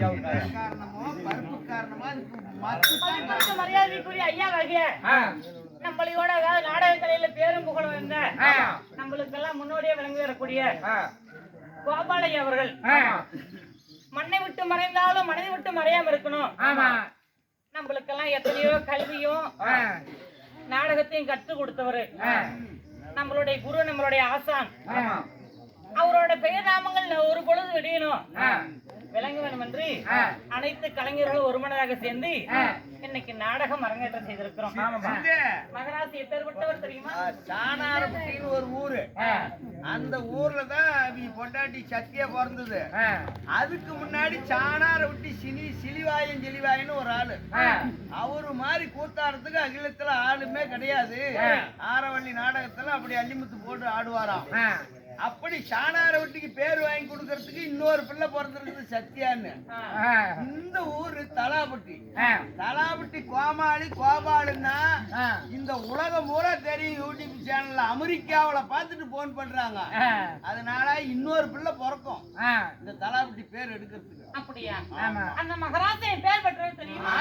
காரணமோ பருப்பு காரணமா அதுக்கு மத்து மதிப்பிற்கு மரியாதைக்குரிய ஐயா வகைய நம்மளையோட அதாவது நாடக கலையில பேரும் புகழும் இருந்த நம்மளுக்கெல்லாம் முன்னோடியே விளங்கி வரக்கூடிய கோபாலையா அவர்கள். மண்ணை விட்டு மறைந்தாலும் மனதை விட்டு மறையாம இருக்கணும். நம்மளுக்கெல்லாம் எத்தனையோ கல்வியும் நாடகத்தையும் கற்றுக் கொடுத்தவர். நம்மளுடைய குரு நம்மளுடைய ஆசான். அவரோட பெயர் நாமங்கள் ஒரு பொழுது விடியணும். விளங்க வேண்டும் என்று அனைத்து கலைஞர்களும் ஒருமனதாக சேர்ந்து இன்னைக்கு நாடகம் அரங்கேற்றம் செய்திருக்கிறோம். மகராசி எப்பேற்பட்டவர் தெரியுமா? சாணாரப்பட்டின்னு ஒரு ஊரு. அந்த ஊர்ல தான் பொண்டாட்டி சத்தியா பிறந்தது. அதுக்கு முன்னாடி சாணார விட்டு சினி சிலிவாயன் சிலிவாயன்னு ஒரு ஆளு. அவரு மாதிரி கூத்தாடுறதுக்கு அகிலத்துல ஆளுமே கிடையாது. ஆரவள்ளி நாடகத்துல அப்படி அள்ளிமுத்து போட்டு ஆடுவாராம். அப்படி சாணார வீட்டுக்கு பேர் வாங்கி கொடுக்கறதுக்கு இன்னொரு பிள்ளை பிறந்திருக்குது சத்யான்னு. இந்த ஊரு தலாபட்டி. தலாபட்டி கோமாளி கோபாலுன்னா இந்த உலகம் பூரா தெரியும் யூடியூப் சேனல்ல. அமெரிக்காவுல பார்த்துட்டு போன் பண்றாங்க. அதனால இன்னொரு பிள்ளை பிறக்கும். இந்த தலாபட்டி பேர் எடுக்கிறதுக்கு. அப்படியா? அந்த மகராசி பேர் பெற்றவர் தெரியுமா?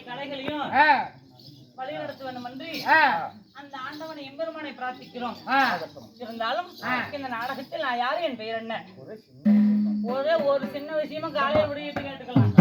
கலைகளையும் வேண்டும் என்று அந்த ஆண்டவனை எம்பெருமானை பிரார்த்திக்கிறோம். இருந்தாலும் இந்த நாடகத்தில் நான் யாரு என் பெயர் என்ன? ஒரே ஒரு சின்ன விஷயமா காலையில் முடிவிட்டு கேட்டுக்கலாம்.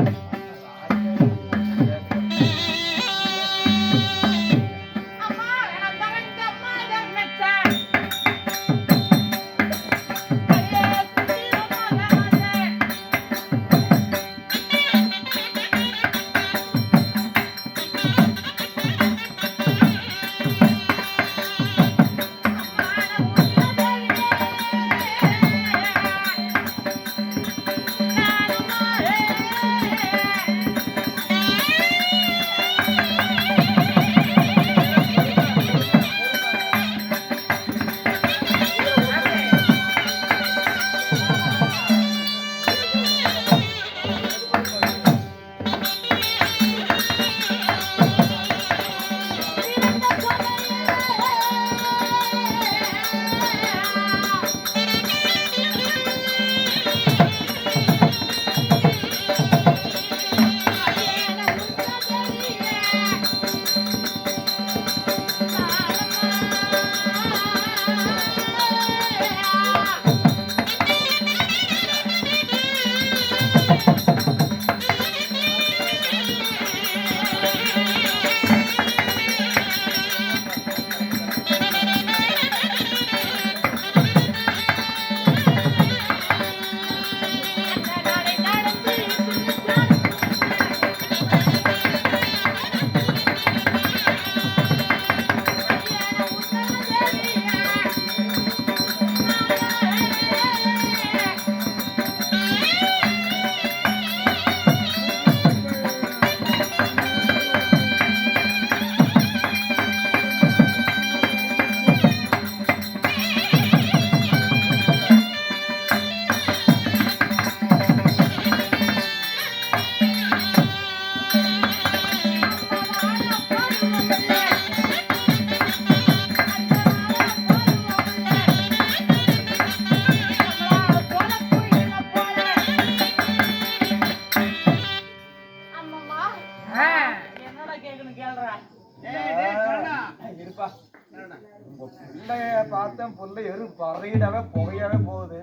பார்த்தேன் புள்ள எரு பறையிடவே புகையவே போகுது.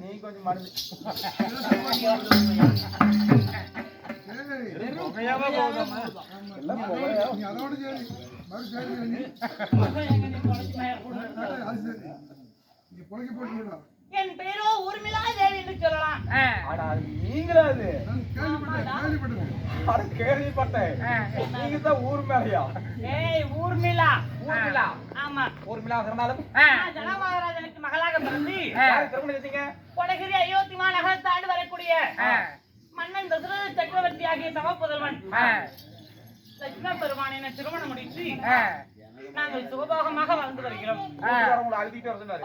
நீ கொஞ்சம் மனது புகையாவே போகுதாம்மா எல்லாம் புகையா என் பேரோ ஊர்மிளா தேவி என்று சொல்லலாம். அட அது நீங்களா அது? அட கேள்விப்பட்டேன் நீங்க தான் ஊர் மேலையா ஏய் ஊர்மிளா. ஊர்மிளா. ஆமா. ஊர் மேலா சொன்னாலும் நான் ஜனமகாராஜனுக்கு மகளாக பிறந்து யாரு திருமணம் செஞ்சீங்க கொடகிரி அயோத்தி மாநகரத்தை ஆண்டு வரக்கூடிய மன்னன் தசரத சக்கரவர்த்தி ஆகிய சமப்புதல்வன் லட்சுமண பெருமானை திருமணம் முடித்து நாங்கள் சுகபோகமாக வாழ்ந்து வருகிறோம். அழுதிட்டு வர சொன்னாரு.